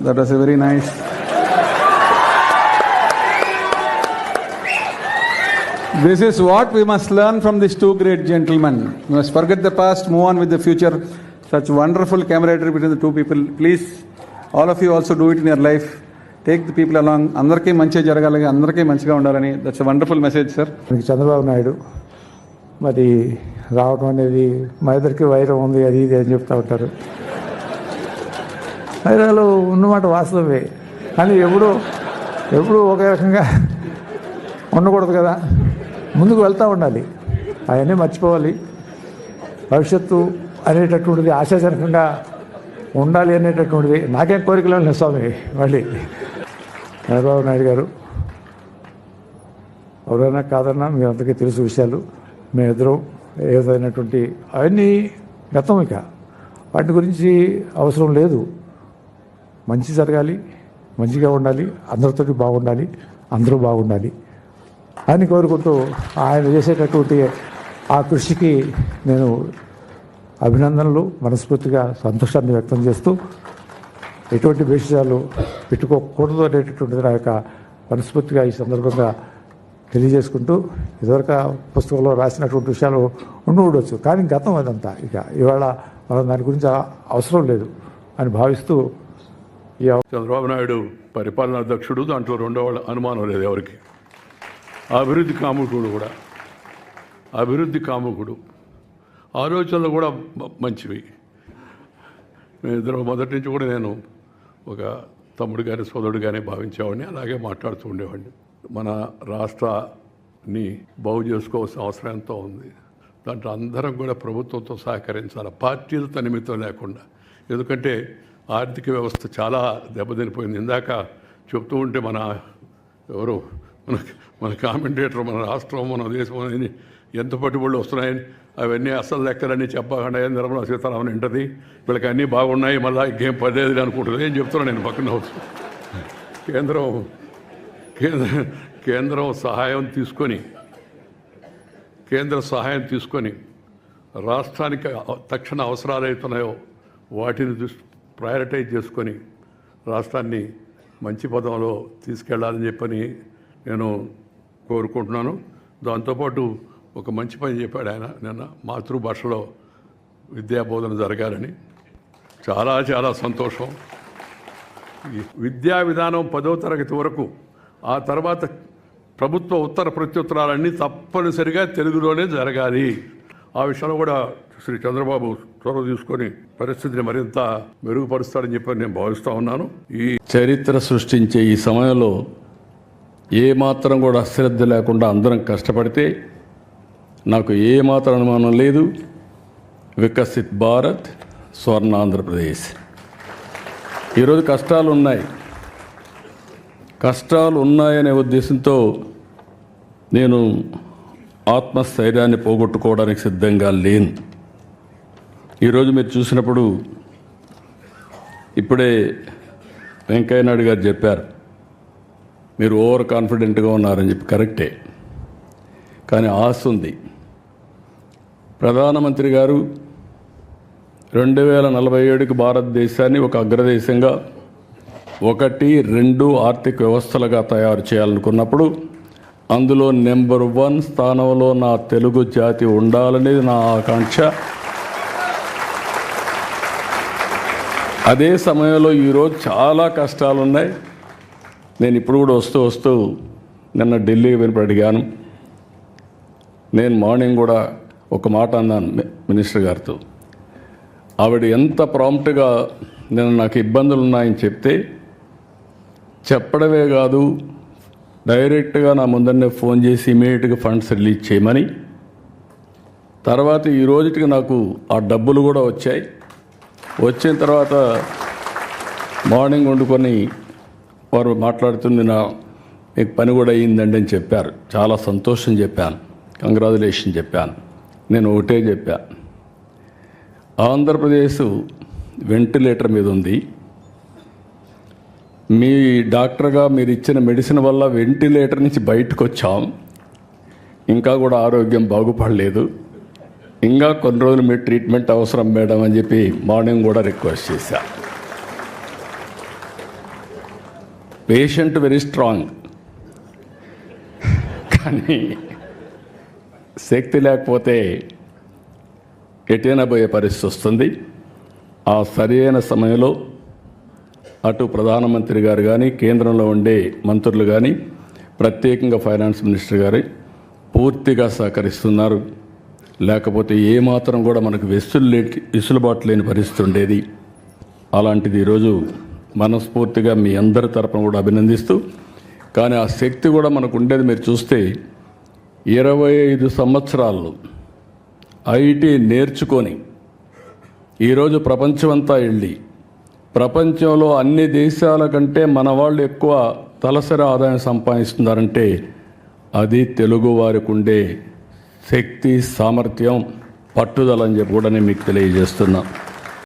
That was very nice this is what we must learn from this two great gentlemen must forget the past move on with the future such wonderful camaraderie between the two people please all of you also do it in your life take the people along అందరికీ మంచిగా జరగాలి అందరికీ మంచిగా ఉండాలని that's wonderful message sir మీకు చంద్రబాబు నాయుడు మరి రావడం అనేది మా ఇద్దరికి వైరం ఉంది అది ఇది అని చెప్తా ఉంటారు వైరాలు ఉన్నమాట వాస్తవమే. కానీ ఎప్పుడు ఎప్పుడు ఒకే రకంగా ఉండకూడదు కదా. ముందుకు వెళ్తూ ఉండాలి. అవన్నీ మర్చిపోవాలి. భవిష్యత్తు అనేటటువంటిది ఆశాజనకంగా ఉండాలి అనేటటువంటిది నాకేం కోరికలు లేదు స్వామి మళ్ళీ. చంద్రబాబు నాయుడు గారు ఎవరైనా కాదన్నా మీ అందరికీ తెలుసు విషయాలు. మేమిద్దరం ఏదైనటువంటి అవన్నీ గతం ఇక. వాటి గురించి అవసరం లేదు. మంచి జరగాలి మంచిగా ఉండాలి అందరితో బాగుండాలి అందరూ బాగుండాలి అని కోరుకుంటూ ఆయన చేసేటటువంటి ఆ కృషికి నేను అభినందనలు మనస్ఫూర్తిగా సంతోషాన్ని వ్యక్తం చేస్తూ ఎటువంటి విషయాలు పెట్టుకోకూడదు అనేటటువంటిది నా యొక్క మనస్ఫూర్తిగా ఈ సందర్భంగా తెలియజేసుకుంటూ ఇదివరకు పుస్తకంలో రాసినటువంటి విషయాలు ఉండి ఉండొచ్చు. కానీ గతం అదంతా ఇక ఇవాళ మనం దాని గురించి అవసరం లేదు అని భావిస్తూ చంద్రబాబు నాయుడు పరిపాలనా అధ్యక్షుడు దాంట్లో రెండో వాళ్ళ అనుమానం లేదు ఎవరికి. అభివృద్ధి కాముకుడు కూడా. అభివృద్ధి కాముకుడు. ఆలోచనలు కూడా మంచివి. ఇద్దరు మొదటి నుంచి కూడా నేను ఒక తమ్ముడు కానీ సోదరుడు కానీ భావించేవాడిని అలాగే మాట్లాడుతూ ఉండేవాడిని. మన రాష్ట్రాన్ని బాగు చేసుకోవాల్సిన అవసరం ఎంతో ఉంది. దాంట్లో అందరం కూడా ప్రభుత్వంతో సహకరించాలి. పార్టీలతో నిమిత్తం లేకుండా. ఎందుకంటే ఆర్థిక వ్యవస్థ చాలా దెబ్బతినిపోయింది. ఇందాక చెప్తూ ఉంటే మన ఎవరు? మన మన కామెంటేటర్ మన రాష్ట్రం మన దేశం ఎంత పట్టుబడులు వస్తున్నాయని అవన్నీ అసలు లెక్కలన్నీ చెప్పకుండా ఏం నిర్మలా సీతారామన్ వింటది వీళ్ళకి అన్నీ బాగున్నాయి మళ్ళీ ఇంకేం పదేది అనుకుంటుంది ఏం చెప్తున్నాను నేను పక్కన కేంద్రం కేంద్ర కేంద్రం సహాయం తీసుకొని కేంద్ర సహాయం తీసుకొని రాష్ట్రానికి తక్షణ అవసరాలు అవుతున్నాయో వాటిని దృష్టి ప్రయారిటైజ్ చేసుకొని రాష్ట్రాన్ని మంచి పదంలో తీసుకెళ్ళాలని చెప్పని నేను కోరుకుంటున్నాను. దాంతోపాటు ఒక మంచి పని చెప్పాడు ఆయన నిన్న మాతృభాషలో విద్యాబోధన జరగాలని. చాలా చాలా సంతోషం. విద్యా విధానం పదో తరగతి వరకు ఆ తర్వాత ప్రభుత్వ ఉత్తర ప్రత్యుత్తరాలన్నీ తప్పనిసరిగా తెలుగులోనే జరగాలి. ఆ విషయంలో కూడా శ్రీ చంద్రబాబు చొరవ తీసుకొని పరిస్థితిని మరింత మెరుగుపరుస్తాడని చెప్పి నేను భావిస్తూ ఉన్నాను. ఈ చరిత్ర సృష్టించే ఈ సమయంలో ఏ మాత్రం కూడా అశ్రద్ధ లేకుండా అందరం కష్టపడితే నాకు ఏ మాత్రం అనుమానం లేదు. వికసిత్ భారత్ స్వర్ణ ఆంధ్రప్రదేశ్. ఈరోజు కష్టాలు ఉన్నాయి. కష్టాలు ఉన్నాయనే ఉద్దేశంతో నేను ఆత్మస్థైర్యాన్ని పోగొట్టుకోవడానికి సిద్ధంగా లేను. ఈరోజు మీరు చూసినప్పుడు ఇప్పుడే వెంకయ్య నాయుడు గారు చెప్పారు మీరు ఓవర్ కాన్ఫిడెంట్గా ఉన్నారని చెప్పి. కరెక్టే. కానీ ఆశ ఉంది. ప్రధానమంత్రి గారు రెండు వేల నలభై ఏడుకి భారతదేశాన్ని ఒక అగ్రదేశంగా ఒకటి రెండు ఆర్థిక వ్యవస్థలుగా తయారు చేయాలనుకున్నప్పుడు అందులో నెంబర్ వన్ స్థానంలో నా తెలుగు జాతి ఉండాలనేది నా ఆకాంక్ష. అదే సమయంలో ఈరోజు చాలా కష్టాలు ఉన్నాయి నేను ఇప్పుడు కూడా వస్తూ వస్తూ నిన్న ఢిల్లీ వెళ్ళి అడిగాను. నేను మార్నింగ్ కూడా ఒక మాట అన్నాను మినిస్టర్ గారితో. ఆవిడ ఎంత ప్రాంప్ట్గా నేను నాకు ఇబ్బందులు ఉన్నాయని చెప్తే చెప్పడమే కాదు డైరెక్ట్గా నా ముందరనే ఫోన్ చేసి ఇమీడియట్గా ఫండ్స్ రిలీజ్ చేయమని తర్వాత ఈ రోజుకి నాకు ఆ డబ్బులు కూడా వచ్చాయి. వచ్చిన తర్వాత మార్నింగ్ వండుకొని వారు మాట్లాడుతుంది నా మీకు పని కూడా అయ్యిందండి అని చెప్పారు. చాలా సంతోషం చెప్పాను. కంగ్రాచులేషన్ చెప్పాను. నేను ఒకటే చెప్పాను ఆంధ్రప్రదేశ్ వెంటిలేటర్ మీద ఉంది. మీ డాక్టర్గా మీరు ఇచ్చిన మెడిసిన్ వల్ల వెంటిలేటర్ నుంచి బయటకు వచ్చాం ఇంకా కూడా ఆరోగ్యం బాగుపడలేదు. ఇంకా కొన్ని రోజులు మీ ట్రీట్మెంట్ అవసరం మేడం అని చెప్పి మార్నింగ్ కూడా రిక్వెస్ట్ చేశా. Patient very strong. కానీ శక్తి లేకపోతే ఎటైనా పోయే పరిస్థితి వస్తుంది. ఆ సరైన సమయంలో అటు ప్రధానమంత్రి గారు కానీ కేంద్రంలో ఉండే మంత్రులు కానీ ప్రత్యేకంగా ఫైనాన్స్ మినిస్టర్ గారు పూర్తిగా సహకరిస్తున్నారు. లేకపోతే ఏమాత్రం కూడా మనకు వెసులు లేటి వెసులుబాటు లేని పరిస్థితి ఉండేది. అలాంటిది ఈరోజు మనస్ఫూర్తిగా మీ అందరి తరపున కూడా అభినందిస్తూ కానీ ఆ శక్తి కూడా మనకు ఉండేది మీరు చూస్తే ఇరవై ఐదు సంవత్సరాల్లో ఐటీ నేర్చుకొని ఈరోజు ప్రపంచమంతా వెళ్ళి ప్రపంచంలో అన్ని దేశాల కంటే మన వాళ్ళు ఎక్కువ తలసరి ఆదాయం సంపాదిస్తున్నారంటే అది తెలుగు వారికి ఉండే శక్తి సామర్థ్యం పట్టుదల అని చెప్పి కూడా నేను మీకు తెలియజేస్తున్నాను